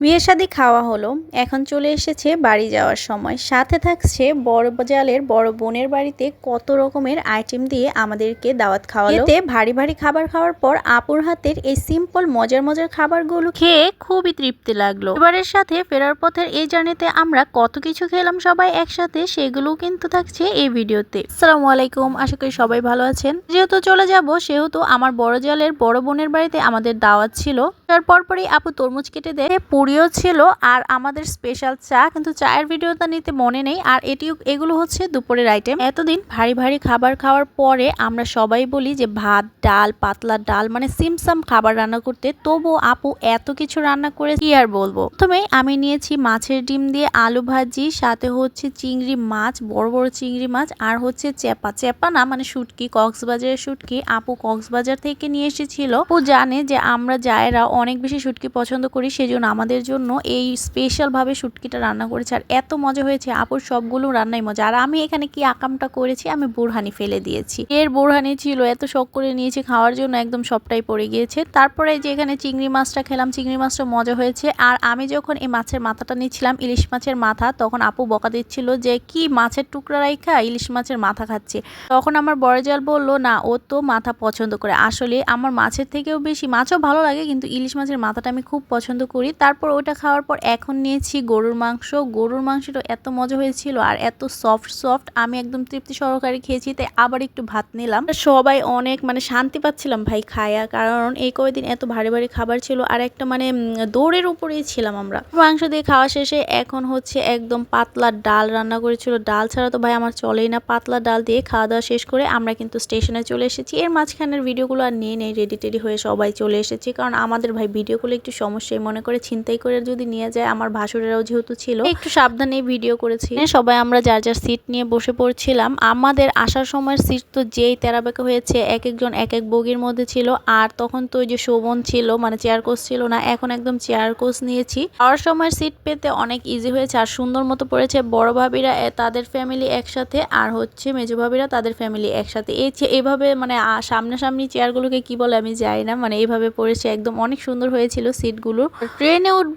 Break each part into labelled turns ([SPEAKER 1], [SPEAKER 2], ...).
[SPEAKER 1] বিয়ে শাদি খাওয়া হলো। এখন চলে এসেছে বাড়ি যাওয়ার সময়। সাথে থাকছে বড় জালের বড় বোনের বাড়িতে কত রকমের আইটেম দিয়ে আমাদেরকে দাওয়াত খাওয়ালো। এতে ভারী ভারী খাবার খাওয়ার পর আপুর হাতের এই সিম্পল মজার মজার খাবারগুলো খেয়ে খুবই তৃপ্তি লাগল। এবারের সাথে ফেরার পথের এই জার্নিতে আমরা কত কিছু খেলাম সবাই একসাথে সেগুলোও কিন্তু থাকছে এই ভিডিওতে। আসসালামু আলাইকুম, আশা করি সবাই ভালো আছেন। যেহেতু চলে যাব, সেহেতু আমার বড় জালের বড় বোনের বাড়িতে আমাদের দাওয়াত ছিল। তার পরপরই আপু তরমুজ কেটে দেয়। পুরিও ছিল আর আমাদের স্পেশাল চা, কিন্তু চায়ের ভিডিওটা নিতে মনে নেই। আর এটি, এগুলো হচ্ছে দুপুরের আইটেম এতদিন ভারী ভারী খাবার খাওয়ার পরে আমরা সবাই বলি যে ভাত, ডাল, পাতলা ডাল মানে সিমসাম খাবার রান্না করতে। তবু আপু এত কিছু রান্না করে কি আর বলব? প্রথমে আমি নিয়েছি মাছের ডিম দিয়ে আলু ভাজি, সাথে হচ্ছে চিংড়ি মাছ, বড় বড় চিংড়ি মাছ, আর হচ্ছে চেপা চেপা না মানে শুটকি, কক্সবাজারের শুটকি। আপু কক্সবাজার থেকে নিয়ে এসেছিল। ও জানে যে আমরা জায়েরা অনেক বেশি শুটকি পছন্দ করি, সেজন্য আমাদের জন্য এই স্পেশালভাবে শুটকিটা রান্না করেছে। আর এত মজা হয়েছে, আপুর সবগুলো রান্নাই মজা। আর আমি এখানে কি আকামটা করেছি, আমি বোরহানি ফেলে দিয়েছি। এর বোরহানি ছিল, এত শখ করে নিয়েছি, খাওয়ার জন্য একদম সবটাই পড়ে গিয়েছে। তারপরে যে এখানে চিংড়ি মাছটা খেলাম, চিংড়ি মাছটা মজা হয়েছে। আর আমি যখন এই মাছের মাথাটা নিচ্ছিলাম, ইলিশ মাছের মাথা, তখন আপু বকা দিচ্ছিল যে, কি মাছের টুকরা রাইখা ইলিশ মাছের মাথা খাচ্ছে? তখন আমার বড় জাল বলল, না, ও তো মাথা পছন্দ করে। আসলে আমার মাছের থেকেও বেশি, মাছও ভালো লাগে, কিন্তু ইলিশ মাছের মাথাটা আমি খুব পছন্দ করি। তারপর ওটা খাওয়ার পর এখন নিয়েছি গরুর মাংস। গরুর মাংসটা এত মজা হয়েছিল আর এত সফট সফট আমি একদম তৃপ্তি সহকারে খেয়েছি, তাই আবার একটু ভাত নিলাম। সবাই অনেক মানে শান্তি পাচ্ছিলাম ভাই খায়া, কারণ এই কয়েকদিন এত ভারী ভারী খাবার ছিল আর একটা মানে দৌড়ের উপরেই ছিলাম আমরা। মাংস দিয়ে খাওয়া শেষে এখন হচ্ছে একদম পাতলা ডাল রান্না করেছিল। ডাল ছাড়া তো ভাই আমার চলেই না। পাতলা ডাল দিয়ে খাওয়া দাওয়া শেষ করে আমরা কিন্তু স্টেশনে চলে এসেছি। এর মাঝখানের ভিডিওগুলো আর নিয়ে নেই রেডি টেডি হয়ে সবাই চলে এসেছি। কারণ আমাদের ভাই ভিডিওগুলো একটু সমস্যায় মনে করে ছিনতাই করে যদি নিয়ে যায়, আমার ভাসুরেরাও যেহেতু ছিল, একটু সাবধানে ভিডিও করেছি। সবাই আমরা যার যার সিট নিয়ে বসে পড়ছিলাম, আমাদের আসার সময়ের সিট তো যেই তেরাবেকা হয়েছে, এক একজন, এক এক বগির মধ্যে ছিল, আর তখন তো ওই যে শোভন ছিল মানে চেয়ার কোচ ছিল না, এখন একদম চেয়ার কোচ নিয়েছি। আর সময় সিট পেতে অনেক ইজি হয়েছে, আর সুন্দর মতো পড়েছে, বড় ভাবিরা তাদের ফ্যামিলি একসাথে, আর হচ্ছে মেজো ভাবিরা তাদের ফ্যামিলি একসাথে। এই এইভাবে মানে সামনাসামনি চেয়ারগুলোকে কি বলে আমি যাই না মানে এইভাবে পড়েছে, একদম অনেক সুন্দর হয়েছিল সিটগুলো ট্রেনে উঠবো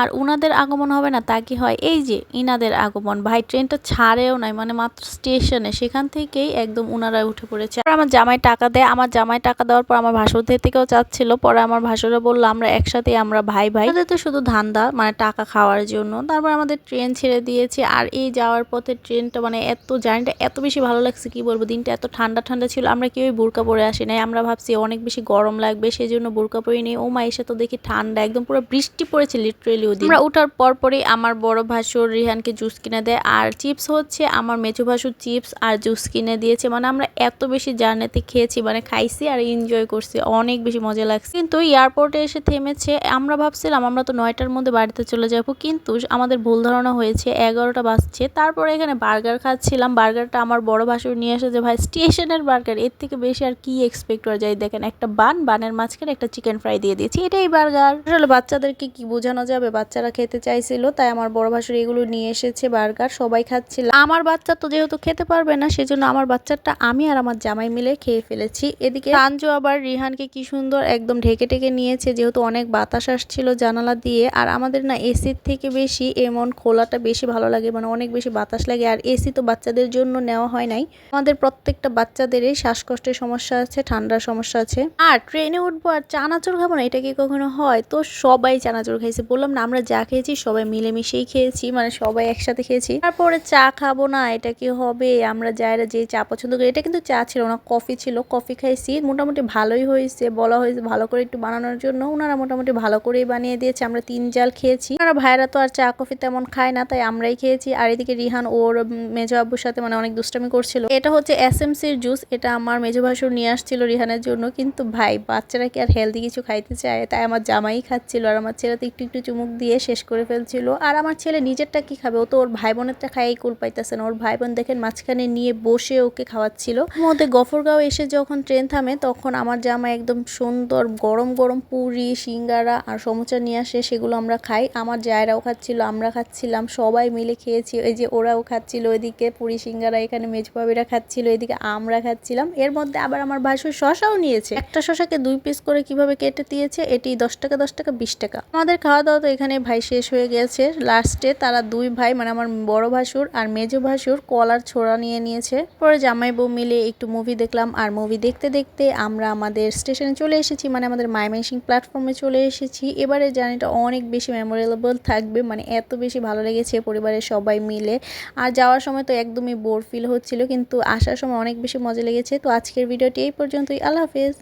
[SPEAKER 1] আর উনাদের আগমন হবে না, তা কি হয়? এই যে, ইনাদের আগমন। ভাই, ট্রেনটা ছাড়েও নাই মানে মাত্র স্টেশনে, সেখান থেকেই একদম উনারা উঠে পড়েছে। আর আমার জামাই টাকা দেয়, আমার জামাই টাকা দেওয়ার পর আমার ভাসুরদের থেকেও চাচ্ছিল, পরে আমার ভাসুরা বলল, আমরা একসাথে আমরা ভাই ভাই। তো শুধু ধান্দা মানে টাকা খাওয়ার জন্য। তারপর আমাদের ট্রেন ছেড়ে দিয়েছে, আর এই যাওয়ার পথে ট্রেনটা মানে এত জার্নিটা এত বেশি ভালো লাগছে, কি বলব? দিনটা এত ঠান্ডা ঠান্ডা ছিল, আমরা কেউই বোরকা পরে আসি নাই। আমরা ভাবছি অনেক বেশি গরম লাগবে সেই জন্য বোরকা পরে নিই ও মা এসে তো দেখি ঠান্ডা, একদম পুরো বৃষ্টি পড়েছে। লিটারেলি ওদিন। আমরা ওঠার পর পরই আমার বড় ভাসুর রিহানকে জুস কিনে দেয়, আর চিপস হচ্ছে আমার মেচু ভাসুর চিপস আর জুস কিনে দিয়েছে। মানে আমরা এত বেশি জার্নিতে খেয়েছি মানে খাইছি আর এনজয় করছি, অনেক বেশি মজা লাগছে। কিন্তু এয়ারপোর্টে এসে থেমেছে, আমরা ভাবছিলাম আমরা তো নয়টার মধ্যে বাড়িতে চলে যাব, কিন্তু আমাদের ভুল ধারণা হয়েছে, এগারোটা বাজছে। তারপরে এখানে বার্গার খাচ্ছিলাম বার্গারটা আমার বড় ভাসুর নিয়ে এসে যে ভাই, স্টেশনের বার্গার এর থেকে বেশি আর কি এক্সপেক্ট করা যায়? দেখেন, একটা বান বানের মাঝখানে একটা চিকেন ফ্রাই দিয়ে দিয়েছি, এটাই বার্গার আসলে বাচ্চাদেরকে কি বোঝানো যাবে। বাচ্চারা খেতে চাইছিল, তাই আমার বড় ভাসুর এগুলো নিয়ে এসেছে, বার্গার, সবাই খাচ্ছিল। আমার বাচ্চা তো যেহেতু খেতে পারবে না, সেজন্য আমার বাচ্চাটা আমি আর আমার জামাই মিলে খেয়ে ফেলেছি। এদিকে রাঞ্জু আবার রিহানকে কি সুন্দর একদম ঢেকে ঢেকে নিয়েছে, যেহেতু অনেক বাতাস আসছিল জানালা দিয়ে। আর আমাদের না এসির থেকে বেশি এমন খোলাটা বেশি ভালো লাগে মানে অনেক বেশি বাতাস লাগে। আর এসি তো বাচ্চাদের জন্য নেওয়া হয় নাই। আমাদের প্রত্যেকটা বাচ্চাদেরই শ্বাসকষ্টের সমস্যা আছে, ঠান্ডার সমস্যা আছে। আর ট্রেনে উঠবো আর চানাচুর খাব না, এটা কি কখনো হয়? তো সবাই চানাচুর খাইছে বললাম, না, আমরা যা খেয়েছি সবাই মিলেমিশেই খেয়েছি মানে সবাই একসাথে খেয়েছি। তারপরে চা খাব না, এটা কি হবে? আমরা যারা যে চা পছন্দ করি, এটা কিন্তু চা ছিল না, কফি ছিল, কফি খাইছি। মোটামুটি ভালোই হয়েছে, বলা হয়েছে ভালো করে একটু বানানোর জন্য। ওনারা মোটামুটি ভালো করেই বানিয়ে দিয়েছে, আমরা তিন জাল খেয়েছি। ওনারা ভাইরা তো আর চা, কফি তেমন খায় না, তাই আমরাই খেয়েছি। আর এদিকে রিহান, ওর মেজো আব্বুর সাথে মানে অনেক দুষ্টামি করছিল। এটা হচ্ছে এস এম সির জুস, এটা আমার মেজো ভাসুর নিয়ে আসছিল রিহানের জন্য। কিন্তু ভাই, বাচ্চারা কি আর হেলদি কিছু খাইতে চায়? তাই আমার জামাই খাচ্ছিল, আর আমার ছেলে তো একটু একটু চুমুক দিয়ে শেষ করে ফেলছিল। আর আমার ছেলে নিজেরটা কি খাবে? ও তো ওর ভাই বোনেরটা খাইয়াই কুল পাইতেছে না। ওর ভাই বোন দেখেন মাঝখানে নিয়ে বসে ওকে খাওয়াচ্ছিল। মধ্যে গফরগাঁও এসে যখন ট্রেন থামে, তখন আমার জামা একদম সুন্দর গরম গরম পুরি, সিঙ্গারা আর সমুচা নিয়ে আসে, সেগুলো আমরা খাই। আমার জায়রাও খাচ্ছিল, আমরা খাচ্ছিলাম, সবাই মিলে খেয়েছি। ওই যে ওরাও খাচ্ছিল ওইদিকে, পুরি, সিঙ্গারা এখানে মেজবাবিরা খাচ্ছিল, এদিকে আমরা খাচ্ছিলাম। এর মধ্যে আবার আমার ভাসুর শশাও নিয়েছে। একটা শশাকে দুই পিস করে কীভাবে কেটে দিয়েছে? এটি দশ টাকা দশ টাকা, বিশ টাকা। আমাদের খাওয়া দাওয়া তো এখানে ভাই শেষ হয়ে গেছে। লাস্টে তারা দুই ভাই মানে আমার বড় ভাসুর আর মেজো ভাসুর, কলার ছোড়া নিয়ে নিয়েছে। পরে জামাই বউ মিলে একটু মুভি দেখলাম আর মুভি দেখতে দেখতে আমরা আমাদের স্টেশনে চলে এসেছি মানে আমাদের মাইমেসিং প্ল্যাটফর্মে চলে এসেছি। এবারে জার্নিটা অনেক বেশি মেমোরেবল থাকবে মানে এত বেশি ভালো লেগেছে পরিবারের সবাই মিলে। আর যাওয়ার সময় তো একদমই বোর ফিল হচ্ছিল, কিন্তু আসার সময় অনেক বেশি মজা লেগেছে। তো আজকের ভিডিওটি এই পর্যন্তই। আল্লাহ হাফেজ।